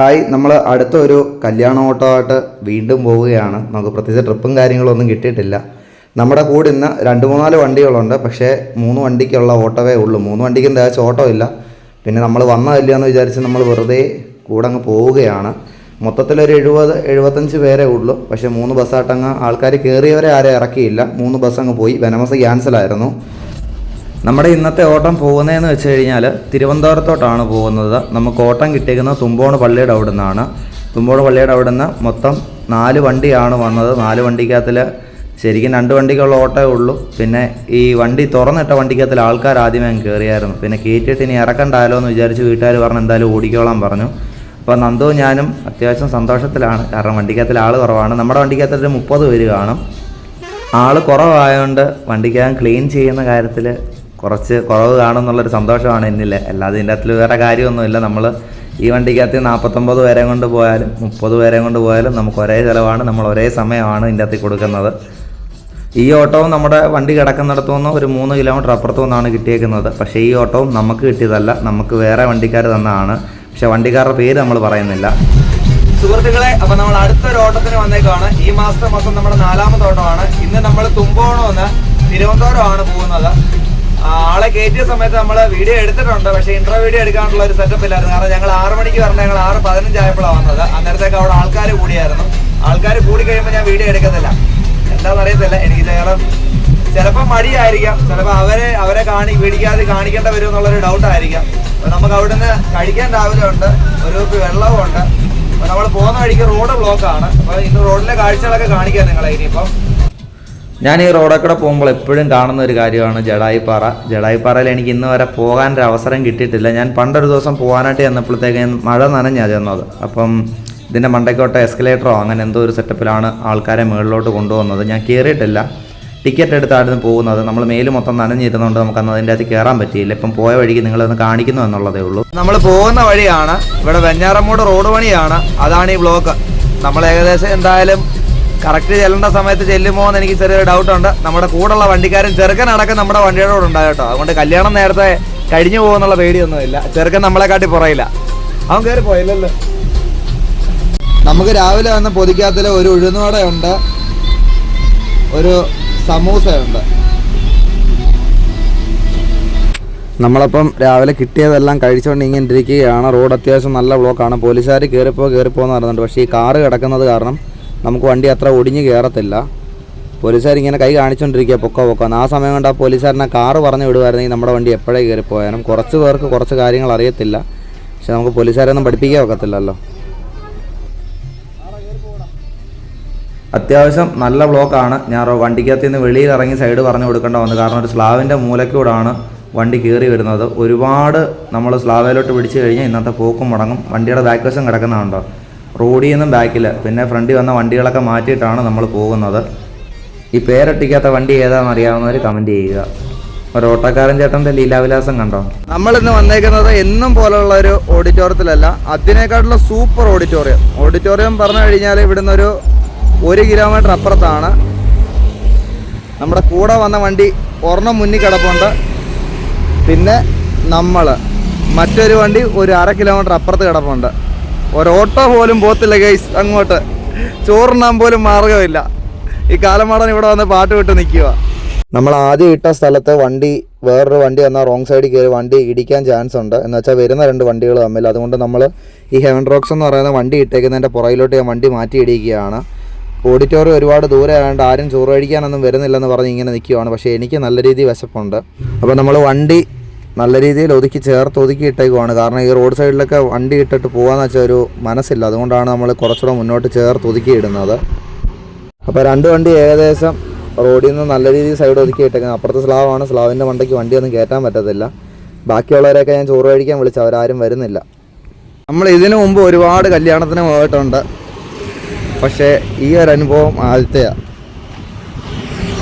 Hi നമ്മൾ അടുത്ത ഒരു കല്യാണ ഓട്ടമായിട്ട് വീണ്ടും പോവുകയാണ്. നമുക്ക് പ്രത്യേകിച്ച് ട്രിപ്പും കാര്യങ്ങളൊന്നും കിട്ടിയിട്ടില്ല. നമ്മുടെ കൂടെ ഇന്ന് രണ്ട് മൂന്നാൽ വണ്ടികളുണ്ട്. പക്ഷേ മൂന്ന് വണ്ടിക്കുള്ള ഓട്ടമേ ഉള്ളൂ. മൂന്ന് വണ്ടിക്കും തികച്ച ഓട്ടോ ഇല്ല. പിന്നെ നമ്മൾ വന്നതല്ല എന്ന് വിചാരിച്ച് നമ്മൾ വെറുതെ കൂടെ അങ്ങ് പോവുകയാണ്. മൊത്തത്തിലൊരു എഴുപത് എഴുപത്തഞ്ച് പേരേ ഉള്ളൂ. പക്ഷേ മൂന്ന് ബസ്സായിട്ടങ്ങ് ആൾക്കാർ കയറിയവരെ ആരെ ഇറക്കിയില്ല. മൂന്ന് ബസ് അങ്ങ് പോയി. വെനമസ് ക്യാൻസലായിരുന്നു. നമ്മുടെ ഇന്നത്തെ ഓട്ടം പോകുന്നതെന്ന് വെച്ച് കഴിഞ്ഞാൽ തിരുവനന്തപുരത്തോട്ടാണ് പോകുന്നത്. നമുക്ക് ഓട്ടം കിട്ടിയിരിക്കുന്നത് തുമ്പോണ് പള്ളിയുടെ അവിടെ നിന്നാണ് തുമ്പോണ് പള്ളിയുടെ അവിടെ നിന്ന് മൊത്തം നാല് വണ്ടിയാണ് വന്നത്. നാല് വണ്ടിക്കകത്തിൽ ശരിക്കും രണ്ട് വണ്ടിക്കുള്ള ഓട്ടേ ഉള്ളൂ. പിന്നെ ഈ വണ്ടി തുറന്നിട്ട വണ്ടിക്കകത്തിൽ ആൾക്കാർ ആദ്യമേ കയറിയായിരുന്നു പിന്നെ കയറ്റിയിട്ട് ഇനി ഇറക്കണ്ടാലോ എന്ന് വിചാരിച്ച് വീട്ടുകാർ പറഞ്ഞു എന്തായാലും ഓടിക്കോളാൻ പറഞ്ഞു. അപ്പോൾ നന്ദവും ഞാനും അത്യാവശ്യം സന്തോഷത്തിലാണ്. കാരണം വണ്ടിക്കകത്തിൽ ആൾ കുറവാണ്. നമ്മുടെ വണ്ടിക്കകത്തിൽ ഒരു മുപ്പത് പേര് കാണും. ആൾ കുറവായതുകൊണ്ട് വണ്ടിക്കകം ക്ലീൻ ചെയ്യുന്ന കാര്യത്തിൽ കുറച്ച് കുറവ് കാണുമെന്നുള്ളൊരു സന്തോഷമാണ് എന്നില്ല അല്ലാതെ ഇതിന്റെ അകത്തിൽ വേറെ കാര്യമൊന്നുമില്ല. നമ്മൾ ഈ വണ്ടിക്കകത്ത് നാൽപ്പത്തൊമ്പത് പേരെ കൊണ്ട് പോയാലും മുപ്പത് പേരെ കൊണ്ട് പോയാലും നമുക്ക് ഒരേ ചിലവാണ് നമ്മൾ ഒരേ സമയമാണ് ഇതിന്റെ അകത്ത് കൊടുക്കുന്നത്. ഈ ഓട്ടവും നമ്മുടെ വണ്ടി കിടക്കുന്നിടത്തു നിന്ന് ഒരു മൂന്ന് കിലോമീറ്റർ അപ്പുറത്തു നിന്നാണ് കിട്ടിയേക്കുന്നത്. പക്ഷേ ഈ ഓട്ടവും നമുക്ക് കിട്ടിയതല്ല നമുക്ക് വേറെ വണ്ടിക്കാർ തന്നതാണ്. പക്ഷെ വണ്ടിക്കാരുടെ പേര് നമ്മൾ പറയുന്നില്ല. സുഹൃത്തുക്കളെ അപ്പൊ നമ്മൾ അടുത്തൊരു ഓട്ടത്തിന് വന്നേക്കാണ് ഈ മാസത്തെ മൊത്തം നമ്മുടെ നാലാമത്തെ ഓട്ടമാണ്. ഇന്ന് നമ്മൾ തുമ്പോണമെന്ന് തിരുവനന്തപുരം തിരുവനന്തപുരമാണ് പോകുന്നത്. ആളെ കയറ്റിയ സമയത്ത് നമ്മൾ വീഡിയോ എടുത്തിട്ടുണ്ട്. പക്ഷേ ഇൻട്രോ വീഡിയോ എടുക്കാനുള്ള ഒരു സെറ്റപ്പ് ഇല്ലായിരുന്നു. കാരണം ഞങ്ങൾ ആറ് മണിക്ക് പറഞ്ഞ ഞങ്ങൾ ആറ് പതിനഞ്ചായപ്പോഴാണ് വന്നത്. അന്നേരത്തേക്ക് അവിടെ ആൾക്കാർ കൂടിയായിരുന്നു. ആൾക്കാർ കൂടി കഴിയുമ്പോൾ ഞാൻ വീഡിയോ എടുക്കത്തില്ല. എന്താണെന്ന് അറിയത്തില്ല. എനിക്ക് ചിലപ്പം ചിലപ്പോൾ മടിയായിരിക്കാം. ചിലപ്പോൾ അവരെ അവരെ കാണി പിടിക്കാതെ കാണിക്കേണ്ട വരും എന്നുള്ളൊരു ഡൗട്ടായിരിക്കാം അപ്പോൾ നമുക്ക് അവിടുന്ന് കഴിക്കാൻ രാവിലെ ഉണ്ട് ഒരു വെള്ളവും ഉണ്ട്. അപ്പോൾ നമ്മൾ പോകുന്ന വഴിക്ക് റോഡ് ബ്ലോക്കാണ് അപ്പോൾ അപ്പൊ ഇന്ന് റോഡിലെ കാഴ്ചകളൊക്കെ കാണിക്കാം നിങ്ങളെ ഇനിയിപ്പം. ഞാൻ ഈ റോഡൊക്കെ പോകുമ്പോൾ എപ്പോഴും കാണുന്ന ഒരു കാര്യമാണ് ജഡായിപ്പാറ. ജഡായിപ്പാറയിൽ എനിക്ക് ഇന്ന് വരെ പോകാൻ ഒരു അവസരം കിട്ടിയിട്ടില്ല. ഞാൻ പണ്ടൊരു ദിവസം പോകാനായിട്ട് ചെന്നപ്പോഴത്തേക്ക് മഴ നനഞ്ഞാ ചെന്നത്. അപ്പം ഇതിന്റെ മണ്ടയ്ക്കോട്ടെ എസ്കലേറ്ററോ അങ്ങനെ എന്തോ ഒരു സെറ്റപ്പിലാണ് ആൾക്കാരെ മുകളിലോട്ട് കൊണ്ടുപോകുന്നത് ഞാൻ കയറിയിട്ടില്ല ടിക്കറ്റ് എടുത്തായിരുന്നു പോകുന്നത്. നമ്മൾ മേൽ മൊത്തം നനഞ്ഞിരുന്നുകൊണ്ട് നമുക്ക് അന്ന് അതിന്റെ അകത്ത് കയറാൻ പറ്റിയില്ല. ഇപ്പം പോയ വഴിക്ക് നിങ്ങളൊന്ന് കാണിക്കുന്നു എന്നുള്ളതേ ഉള്ളൂ. നമ്മൾ പോകുന്ന വഴിയാണ്. ഇവിടെ വെഞ്ഞാറമ്മൂട് റോഡ് പണിയാണ്. അതാണ് ഈ ബ്ലോക്ക്. നമ്മൾ ഏകദേശം എന്തായാലും കറക്റ്റ് ചെല്ലേണ്ട സമയത്ത് ചെല്ലുമോ എന്ന് എനിക്ക് ചെറിയൊരു ഡൗട്ട് ഉണ്ട്. നമ്മുടെ കൂടെയുള്ള വണ്ടിക്കാരൻ ചെറുക്കൻ അടക്കം നമ്മുടെ വണ്ടിയുടെ കൂടെ ഉണ്ടാകും കേട്ടോ. അതുകൊണ്ട് കല്യാണം നേരത്തെ കഴിഞ്ഞു പോകുന്നുള്ള പേടിയൊന്നുമില്ല. ചെറുക്കൻ നമ്മളെ കാട്ടി പുറയില്ല. അവൻ കയറി പോയില്ലല്ലോ. നമുക്ക് രാവിലെ വന്ന പൊതിക്കാത്തിൽ ഒരു ഉഴുന്നുവടയുണ്ട്. ഒരു സമൂസയുണ്ട്. നമ്മളപ്പം രാവിലെ കിട്ടിയതെല്ലാം കഴിച്ചുകൊണ്ട് ഇങ്ങനെ ഇരിക്കുകയാണ്. റോഡ് അത്യാവശ്യം നല്ല ബ്ലോക്കാണ് പോലീസുകാർ കയറിപ്പോ കയറിപ്പോ എന്ന് പറയുന്നുണ്ട് പക്ഷേ ഈ കാറ് കിടക്കുന്നത് കാരണം നമുക്ക് വണ്ടി അത്ര ഒടിഞ്ഞ് കയറത്തില്ല പോലീസുകാർ ഇങ്ങനെ കൈ കാണിച്ചുകൊണ്ടിരിക്കുക പൊക്കോ പൊക്കോ. ആ സമയം കൊണ്ട് ആ പോലീസുകാരനെ കാറ് പറഞ്ഞു വിടുമായിരുന്നെങ്കിൽ നമ്മുടെ വണ്ടി എപ്പോഴേ കയറിപ്പോയാലും കുറച്ച് പേർക്ക് കുറച്ച് കാര്യങ്ങൾ അറിയത്തില്ല. പക്ഷെ നമുക്ക് പോലീസുകാരൊന്നും പഠിപ്പിക്കാൻ ഒക്കത്തില്ലല്ലോ. അത്യാവശ്യം നല്ല ബ്ലോക്കാണ്. ഞാൻ വണ്ടിക്കകത്ത് നിന്ന് വെളിയിൽ ഇറങ്ങി സൈഡ് പറഞ്ഞു കൊടുക്കേണ്ട വന്നു. കാരണം ഒരു സ്ലാവിന്റെ മൂലക്കൂടാണ് വണ്ടി കയറി വരുന്നത്. ഒരുപാട് നമ്മൾ സ്ലാവയിലോട്ട് പിടിച്ചു കഴിഞ്ഞാൽ ഇന്നത്തെ പോക്കും മുടങ്ങും. വണ്ടിയുടെ ബാക്ക് വശം കിടക്കുന്നതുണ്ടോ റോഡിൽ നിന്നും ബാക്കിൽ പിന്നെ ഫ്രണ്ടിൽ വന്ന വണ്ടികളൊക്കെ മാറ്റിയിട്ടാണ് നമ്മൾ പോകുന്നത്. ഈ പേരൊട്ടിക്കാത്ത വണ്ടി ഏതാണെന്ന് അറിയാവുന്നവർ കമന്റ് ചെയ്യുക. ഒരു ഓട്ടോക്കാരൻ ചേട്ടന്റെ ലീലാവിലാസം കണ്ടോ? നമ്മൾ ഇന്ന് വന്നേക്കുന്നത് എന്നും പോലുള്ള ഒരു ഓഡിറ്റോറിയത്തിലല്ല അതിനേക്കാട്ടുള്ള സൂപ്പർ ഓഡിറ്റോറിയം. ഓഡിറ്റോറിയം പറഞ്ഞു കഴിഞ്ഞാൽ ഇവിടുന്ന് ഒരു ഒരു കിലോമീറ്റർ അപ്പുറത്താണ്. നമ്മുടെ കൂടെ വന്ന വണ്ടി ഒരെണ്ണം മുന്നിൽ കിടപ്പുണ്ട്. പിന്നെ നമ്മൾ മറ്റൊരു വണ്ടി ഒരു അര കിലോമീറ്റർ അപ്പുറത്ത് കിടപ്പുണ്ട്. ഒരു ഓട്ടോ പോലും പോത്തില്ല ഗൈസ് അങ്ങോട്ട്. ചോറുണ്ണാൻ പോലും മാർഗമില്ല ഈ കാലമാടൻ ഇവിടെ വന്ന് പാട്ട് വിട്ട് നിൽക്കുക നമ്മൾ ആദ്യം ഇട്ട സ്ഥലത്ത് വണ്ടി വേറൊരു വണ്ടി എന്നാൽ റോങ് സൈഡിൽ കയറി വണ്ടി ഇടിക്കാൻ ചാൻസ് ഉണ്ട്. എന്ന് വെച്ചാൽ വരുന്ന രണ്ട് വണ്ടികൾ തമ്മിൽ. അതുകൊണ്ട് നമ്മൾ ഈ ഹെവൻ റോക്സ് എന്ന് പറയുന്ന വണ്ടി ഇട്ടേക്കുന്നതിന്റെ പുറകിലോട്ട് ഞാൻ വണ്ടി മാറ്റി ഇടിക്കുകയാണ്. ഓഡിറ്റോറിയം ഒരുപാട് ദൂരെ ആയതുകൊണ്ട് ആരും ചോറ് കഴിക്കാനൊന്നും വരുന്നില്ലെന്ന് പറഞ്ഞ് ഇങ്ങനെ നിൽക്കുകയാണ് പക്ഷേ എനിക്ക് നല്ല രീതിയിൽ വിശപ്പുണ്ട്. അപ്പോൾ നമ്മൾ വണ്ടി നല്ല രീതിയിൽ ഒതുക്കി ചേർത്ത് ഒതുക്കി ഇട്ടേക്കുവാണ്. കാരണം ഈ റോഡ് സൈഡിലൊക്കെ വണ്ടി ഇട്ടിട്ട് പോകാന്ന് വെച്ചാൽ ഒരു മനസ്സില്ല. അതുകൊണ്ടാണ് നമ്മൾ കുറച്ചുകൂടെ മുന്നോട്ട് ചേർത്ത് ഒതുക്കി ഇടുന്നത്. അപ്പോൾ രണ്ട് വണ്ടി ഏകദേശം റോഡിൽ നിന്ന് നല്ല രീതിയിൽ സൈഡ് ഒതുക്കി ഇട്ടേക്കുന്നത് അപ്പുറത്തെ സ്ലാവാണ്. സ്ലാവിന്റെ മണ്ടയ്ക്ക് വണ്ടിയൊന്നും കയറ്റാൻ പറ്റത്തില്ല. ബാക്കിയുള്ളവരെയൊക്കെ ഞാൻ ചോറ് കഴിക്കാൻ വിളിച്ചു അവരാരും വരുന്നില്ല. നമ്മൾ ഇതിനു മുമ്പ് ഒരുപാട് കല്യാണത്തിന് പോയിട്ടുണ്ട്. പക്ഷേ ഈ ഒരു അനുഭവം ആദ്യത്തെയാണ്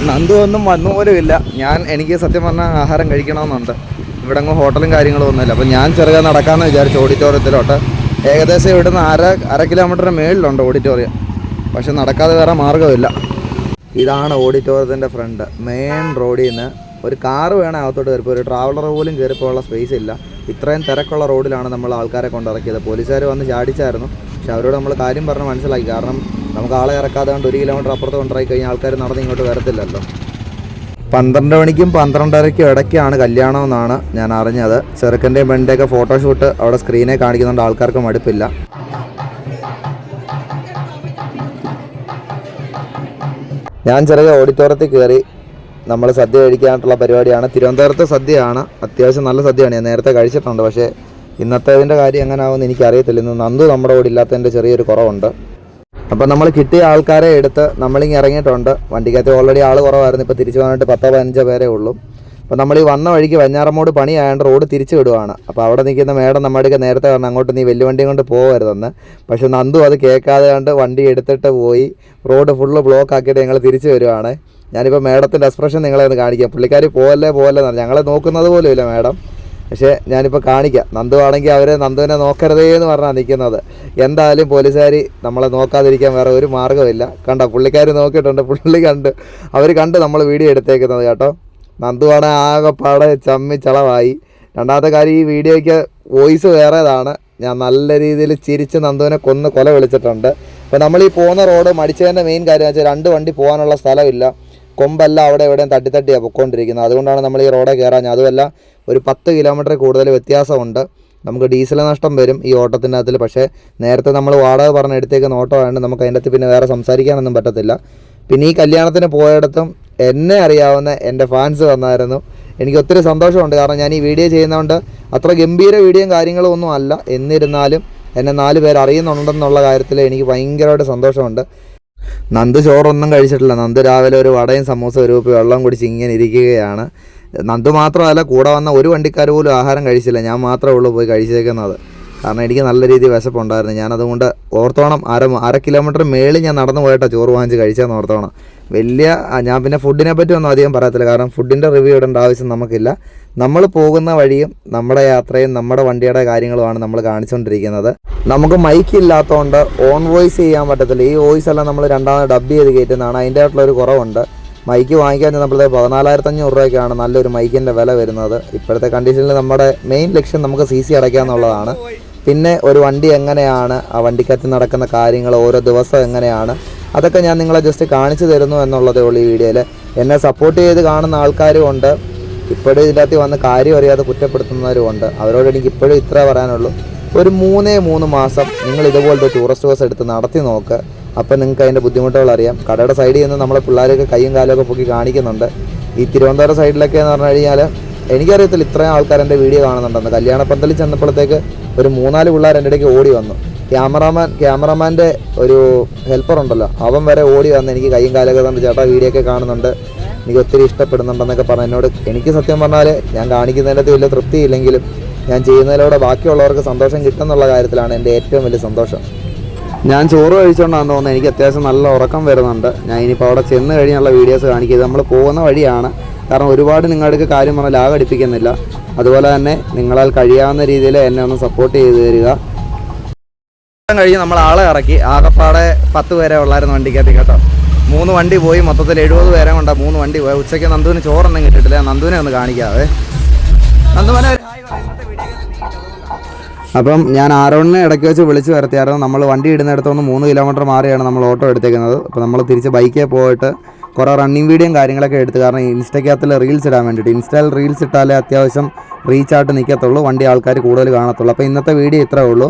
നന്ദു ഒന്നും വന്നു പോലും ഇല്ല ഞാൻ എനിക്ക് സത്യം പറഞ്ഞാൽ ആഹാരം കഴിക്കണമെന്നുണ്ട്. ഇവിടെ അങ്ങ് ഹോട്ടലും കാര്യങ്ങളും ഒന്നുമില്ല. അപ്പോൾ ഞാൻ ചെറുതായി നടക്കാമെന്ന് വിചാരിച്ചു ഓഡിറ്റോറിയത്തിലോട്ട്. ഏകദേശം ഇവിടുന്ന് അര അര കിലോമീറ്ററിന് മേളിലുണ്ട് ഓഡിറ്റോറിയം. പക്ഷെ നടക്കാതെ വേറെ മാർഗമില്ല. ഇതാണ് ഓഡിറ്റോറിയത്തിന്റെ ഫ്രണ്ട്. മെയിൻ റോഡിൽ നിന്ന് ഒരു കാറ് വേണം അകത്തോട്ട് കയറിപ്പോൾ ഒരു ട്രാവലർ പോലും കയറിപ്പോയുള്ള സ്പേസ് ഇല്ല. ഇത്രയും തിരക്കുള്ള റോഡിലാണ് നമ്മൾ ആൾക്കാരെ കൊണ്ടിറക്കിയത്. പോലീസുകാർ വന്ന് ചാടിച്ചായിരുന്നു. പക്ഷെ അവരോട് നമ്മൾ കാര്യം പറഞ്ഞ് മനസ്സിലാക്കി. കാരണം നമുക്ക് ആളെ ഇറക്കാതെ കൊണ്ട് ഒരു കിലോമീറ്റർ അപ്പുറത്ത് കൊണ്ടിറക്കി കഴിഞ്ഞാൽ ആൾക്കാർ നടന്ന് ഇങ്ങോട്ട് വരത്തില്ലല്ലോ. പന്ത്രണ്ട് മണിക്കും പന്ത്രണ്ടരയ്ക്കും ഇടയ്ക്കാണ് കല്യാണം എന്നാണ് ഞാൻ അറിഞ്ഞത്. ചെറുക്കന്റെയും പെണ്ണിന്റെയൊക്കെ ഫോട്ടോഷൂട്ട് അവിടെ സ്ക്രീനെ കാണിക്കുന്നുണ്ട് ആൾക്കാർക്ക് മടുപ്പില്ല. ഞാൻ ചെറിയ ഓഡിറ്റോറിയത്തിൽ കയറി നമ്മൾ സദ്യ കഴിക്കാനായിട്ടുള്ള പരിപാടിയാണ്. തിരുവനന്തപുരത്തെ സദ്യയാണ്. അത്യാവശ്യം നല്ല സദ്യയാണ്. ഞാൻ നേരത്തെ കഴിച്ചിട്ടുണ്ട്. പക്ഷേ ഇന്നത്തേതിന്റെ കാര്യം എങ്ങനെയാവുമെന്ന് എനിക്കറിയത്തില്ല. ഇന്ന് നന്ദു നമ്മുടെ കൂടെ ഇല്ലാത്തതിന്റെ ചെറിയൊരു കുറവുണ്ട്. അപ്പം നമ്മൾ കിട്ടിയ ആൾക്കാരെ എടുത്ത് നമ്മളിങ്ങ് ഇറങ്ങിയിട്ടുണ്ട്. വണ്ടിക്കകത്ത് ഓൾറെഡി ആൾ കുറവായിരുന്നു. ഇപ്പോൾ തിരിച്ചു പോകാനായിട്ട് പത്തോ പതിനഞ്ചോ പേരേ ഉള്ളൂ. അപ്പോൾ നമ്മൾ ഈ വന്ന വഴിക്ക് വെഞ്ഞാറമ്മോട് പണിയായതുകൊണ്ട് റോഡ് തിരിച്ചു വിടുവാണ്. അപ്പോൾ അവിടെ നിൽക്കുന്ന മേഡം നമ്മുടെ നേരത്തെ പറഞ്ഞു അങ്ങോട്ട് നീ വലിയ കൊണ്ട് പോകരുതെന്ന് പക്ഷേ നന്ദു അത് കേൾക്കാതെ കണ്ട് വണ്ടി എടുത്തിട്ട് പോയി. റോഡ് ഫുള്ള് ബ്ലോക്ക് ആക്കിയിട്ട് ഞങ്ങൾ തിരിച്ചു വരുവാണ്. ഞാനിപ്പോൾ മേഡത്തിന്റെ എക്സ്പ്രഷൻ നിങ്ങളെ ഒന്ന് കാണിക്കാം. പുള്ളിക്കാരി പോകല്ലേ പോകല്ലേ എന്നാണ് ഞങ്ങളെ നോക്കുന്നത് പോലും ഇല്ല മേഡം. പക്ഷേ ഞാനിപ്പോൾ കാണിക്കാം. നന്ദു ആണെങ്കിൽ അവരെ നന്ദുവിനെ നോക്കരുതേ എന്ന് പറഞ്ഞാൽ നിൽക്കുന്നത് എന്തായാലും പോലീസുകാർ നമ്മളെ നോക്കാതിരിക്കാൻ വേറെ ഒരു മാർഗമില്ല കണ്ട പുള്ളിക്കാർ നോക്കിയിട്ടുണ്ട് പുള്ളി കണ്ട്. അവർ കണ്ട് നമ്മൾ വീഡിയോ എടുത്തേക്കുന്നത് കേട്ടോ. നന്ദുവാണ് ആകെപ്പാടെ ചമ്മി ചളവായി. രണ്ടാമത്തെ കാര്യം ഈ വീഡിയോയ്ക്ക് വോയിസ് വേറേതാണ്. ഞാൻ നല്ല രീതിയിൽ ചിരിച്ച് നന്ദുവിനെ കൊന്ന് കൊല വിളിച്ചിട്ടുണ്ട്. അപ്പോൾ നമ്മൾ ഈ പോകുന്ന റോഡ് മടിച്ചതിന്റെ മെയിൻ കാര്യം വെച്ചാൽ രണ്ട് വണ്ടി പോകാനുള്ള സ്ഥലമില്ല. കൊമ്പെല്ലാം അവിടെ എവിടെയും തട്ടി തട്ടിയാണ് പൊക്കോണ്ടിരിക്കുന്നത്. അതുകൊണ്ടാണ് നമ്മൾ ഈ റോഡെ കയറാൻ അതുമല്ല ഒരു പത്ത് കിലോമീറ്റർ കൂടുതൽ വ്യത്യാസമുണ്ട്. നമുക്ക് ഡീസൽ നഷ്ടം വരും ഈ ഓട്ടത്തിന്റെ അകത്തിൽ. പക്ഷേ നേരത്തെ നമ്മൾ വാടക പറഞ്ഞ എടുത്തേക്കുന്ന ഓട്ടോ ആയതുകൊണ്ട് നമുക്ക് അതിന്റെ അകത്ത് പിന്നെ വേറെ സംസാരിക്കാനൊന്നും പറ്റത്തില്ല. പിന്നെ ഈ കല്യാണത്തിന് പോയിടത്തും എന്നെ അറിയാവുന്ന എന്റെ ഫാൻസ് വന്നായിരുന്നു. എനിക്ക് ഒത്തിരി സന്തോഷമുണ്ട്. കാരണം ഞാൻ ഈ വീഡിയോ ചെയ്യുന്നതുകൊണ്ട് അത്ര ഗംഭീര വീഡിയോയും കാര്യങ്ങളും ഒന്നും അല്ല. എന്നിരുന്നാലും എന്നെ നാല് പേർ അറിയുന്നുണ്ടെന്നുള്ള കാര്യത്തിൽ എനിക്ക് ഭയങ്കരമായിട്ട് സന്തോഷമുണ്ട്. നന്ദ് ചോറൊന്നും കഴിച്ചിട്ടില്ല. നന്ദ് രാവിലെ ഒരു വടയും സമൂസ ഒരു വെള്ളം കുടിച്ച് ഇങ്ങനെ ഇരിക്കുകയാണ്. നന്ദ് മാത്രമല്ല കൂടെ വന്ന ഒരു വണ്ടിക്കാർ പോലും ആഹാരം കഴിച്ചില്ല. ഞാൻ മാത്രമേ ഉള്ളൂ പോയി കഴിച്ചേക്കുന്നത്. കാരണം എനിക്ക് നല്ല രീതിയിൽ വിശപ്പുണ്ടായിരുന്നു. ഞാനതുകൊണ്ട് ഓർത്തോണം അര അര കിലോമീറ്റർ മേളിൽ ഞാൻ നടന്നു പോയിട്ടാണ് ചോറ് വാങ്ങിച്ച് കഴിച്ചതെന്ന് ഓർത്തോണം. വലിയ ഞാൻ പിന്നെ ഫുഡിനെ പറ്റി ഒന്നും അധികം പറയത്തില്ല. കാരണം ഫുഡിന്റെ റിവ്യൂ ഇടേണ്ട ആവശ്യം നമുക്കില്ല. നമ്മൾ പോകുന്ന വഴിയും നമ്മുടെ യാത്രയും നമ്മുടെ വണ്ടിയുടെ കാര്യങ്ങളുമാണ് നമ്മൾ കാണിച്ചുകൊണ്ടിരിക്കുന്നത് നമുക്ക് മൈക്ക് ഇല്ലാത്തതുകൊണ്ട് ഓൺ വോയിസ് ചെയ്യാൻ പറ്റത്തില്ല. ഈ വോയിസ് എല്ലാം നമ്മൾ രണ്ടാമത് ഡബ് ചെയ്ത് കയറ്റുന്നതാണ് അതിന്റെ ആയിട്ടുള്ള ഒരു കുറവുണ്ട്. മൈക്ക് വാങ്ങിക്കാൻ ചെന്നപ്പോഴത്തെ പതിനാലായിരത്തി അഞ്ഞൂറ് രൂപയ്ക്കാണ് നല്ലൊരു മൈക്കിന്റെ വില വരുന്നത്. ഇപ്പോഴത്തെ കണ്ടീഷനിൽ നമ്മുടെ മെയിൻ ലക്ഷ്യം നമുക്ക് സി സി അടയ്ക്കുക എന്നുള്ളതാണ്. പിന്നെ ഒരു വണ്ടി എങ്ങനെയാണ് ആ വണ്ടിക്കകത്ത് നടക്കുന്ന കാര്യങ്ങൾ ഓരോ ദിവസം എങ്ങനെയാണ് അതൊക്കെ ഞാൻ നിങ്ങളെ ജസ്റ്റ് കാണിച്ചു തരുന്നു എന്നുള്ളതേ ഉള്ളൂ ഈ വീഡിയോയിൽ എന്നെ സപ്പോർട്ട് ചെയ്ത് കാണുന്ന ആൾക്കാരും ഉണ്ട്. ഇപ്പോഴും ഇതിന്റെ അകത്ത് വന്ന് കാര്യം അറിയാതെ കുറ്റപ്പെടുത്തുന്നവരും ഉണ്ട്. അവരോട് എനിക്ക് ഇപ്പോഴും ഇത്ര പറയാനുള്ളൂ. ഒരു മൂന്നേ മൂന്ന് മാസം നിങ്ങൾ ഇതുപോലത്തെ ടൂറിസ്റ്റ് ബസ് എടുത്ത് നടത്തി നോക്ക്. അപ്പം നിങ്ങൾക്ക് അതിന്റെ ബുദ്ധിമുട്ടുകൾ അറിയാം. കടയുടെ സൈഡിൽ നിന്ന് നമ്മളെ പിള്ളേരൊക്കെ കൈയും കാലൊക്കെ പൊക്കി കാണിക്കുന്നുണ്ട്. ഈ തിരുവനന്തപുരം സൈഡിലൊക്കെ എന്ന് പറഞ്ഞു കഴിഞ്ഞാൽ എനിക്കറിയത്തില്ല ഇത്രയും ആൾക്കാർ എന്റെ വീഡിയോ കാണുന്നുണ്ടെന്ന്. കല്യാണപ്പന്തലിൽ ചെന്നപ്പോഴത്തേക്ക് ഒരു മൂന്നാൽ പിള്ളേർ എന്റെ ഇടയ്ക്ക് ഓടി വന്നു. ക്യാമറാമാൻ ക്യാമറാമാന്റെ ഒരു ഹെൽപ്പർ ഉണ്ടല്ലോ. അവൻ വരെ ഓടി വന്ന് എനിക്ക് കൈയും കാലൊക്കെ തന്നെ ചേട്ടാ വീഡിയോ ഒക്കെ കാണുന്നുണ്ട്. എനിക്ക് ഒത്തിരി ഇഷ്ടപ്പെടുന്നുണ്ടെന്നൊക്കെ പറഞ്ഞു എന്നോട് എനിക്ക് സത്യം പറഞ്ഞാൽ ഞാൻ കാണിക്കുന്നതിനകത്ത് വലിയ തൃപ്തിയില്ലെങ്കിലും ഞാൻ ചെയ്യുന്നതിലൂടെ ബാക്കിയുള്ളവർക്ക് സന്തോഷം കിട്ടുന്നുള്ള കാര്യത്തിലാണ് എന്റെ ഏറ്റവും വലിയ സന്തോഷം. ഞാൻ ചോറ് കഴിച്ചുകൊണ്ടാണെന്ന് തോന്നുന്നത് എനിക്ക് അത്യാവശ്യം നല്ല ഉറക്കം വരുന്നുണ്ട്. ഞാൻ ഇനിയിപ്പോൾ അവിടെ ചെന്ന് കഴിഞ്ഞുള്ള വീഡിയോസ് കാണിക്കുക. നമ്മൾ പോകുന്ന വഴിയാണ്. കാരണം ഒരുപാട് നിങ്ങളുടെ കാര്യം പറഞ്ഞാൽ ലാഗ് അടിപ്പിക്കുന്നില്ല. അതുപോലെ തന്നെ നിങ്ങളാൽ കഴിയാവുന്ന രീതിയിൽ എന്നെ ഒന്ന് സപ്പോർട്ട് ചെയ്ത് തരിക. കഴിഞ്ഞ് നമ്മൾ ആളെ ഇറക്കി. ആകപ്പാടെ പത്ത് പേരെ ഉള്ളായിരുന്നു വണ്ടിക്കകത്ത് കേട്ടോ. മൂന്ന് വണ്ടി പോയി. മൊത്തത്തിൽ എഴുപത് പേരെ കൊണ്ടാ മൂന്ന് വണ്ടി പോയി. ഉച്ചയ്ക്ക് നന്ദുവിന് ചോറൊന്നും കിട്ടിട്ടില്ല നന്ദുവിനെ ഒന്ന് കാണിക്കാവേ. നന്ദുവിനെ അപ്പം ഞാൻ ആരോണിനെ ഇടയ്ക്ക് വെച്ച് വിളിച്ച് വരുത്തിയായിരുന്നു. നമ്മൾ വണ്ടി ഇടുന്നിടത്തുനിന്ന് മൂന്ന് കിലോമീറ്റർ മാറിയാണ് നമ്മൾ ഓട്ടോ എടുത്തേക്കുന്നത്. അപ്പോൾ നമ്മൾ തിരിച്ച് ബൈക്കേ പോയിട്ട് കുറേ റണ്ണിങ് വീഡിയോയും കാര്യങ്ങളൊക്കെ എടുത്ത്. കാരണം ഇൻസ്റ്റയ്ക്കകത്തിൽ റീൽസ് ഇടാൻ വേണ്ടിയിട്ട്. ഇൻസ്റ്റയിൽ റീൽസ് ഇട്ടാലേ അത്യാവശ്യം റീച്ചായിട്ട് നിൽക്കത്തുള്ളൂ വണ്ടി ആൾക്കാർ കൂടുതൽ കാണത്തുള്ളൂ. അപ്പോൾ ഇന്നത്തെ വീഡിയോ ഇത്രേ ഉള്ളൂ.